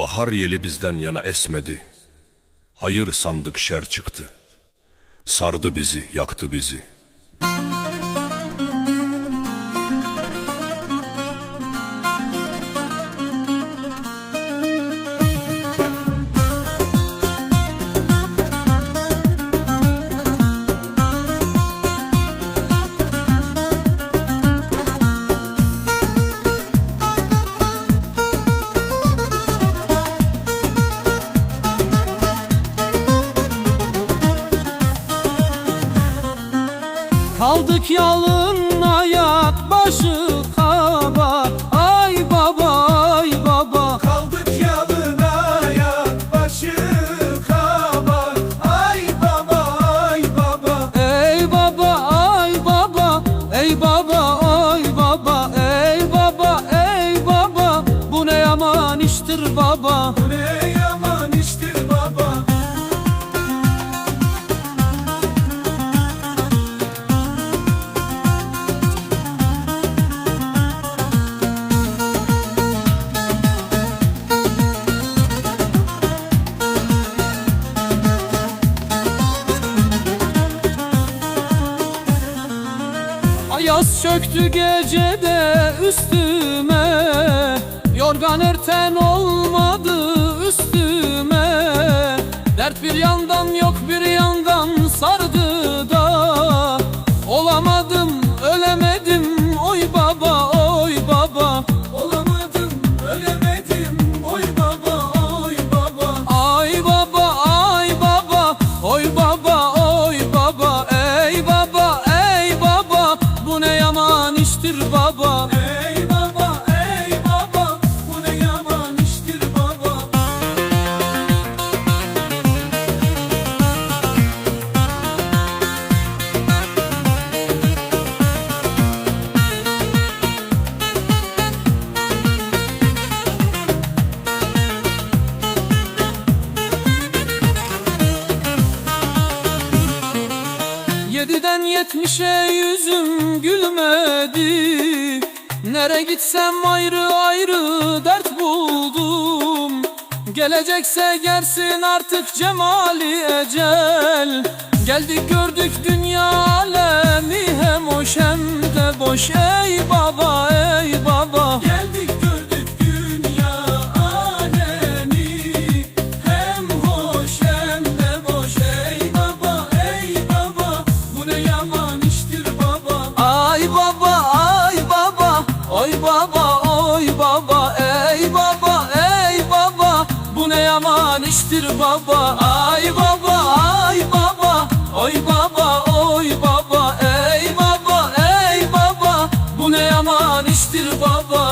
Bahar yeli bizden yana esmedi. Hayır sandık şer çıktı. Sardı bizi, yaktı bizi. Kaldık yalın ayak başı kaba. Ay baba ay baba. Kaldık yalın ayak başı kaba. Ay baba ay baba. Ey baba ay baba. Ey baba ay baba. Ey baba ey baba. Bu ne yaman iştir baba. Bu ne Ayaz çöktü gecede üstüme Yorgan erten olmadı baba yetmişe yüzüm gülmedi. Nere gitsem ayrı ayrı dert buldum. Gelecekse gelsin artık cemali ecel. Geldik gördük dünya alemi hem hoş hem de boş. Ey baba baba oy baba Ey baba ey baba. Bu ne yaman iştir baba Ay baba ay baba. Oy baba oy baba Ey baba ey baba. Bu ne yaman iştir baba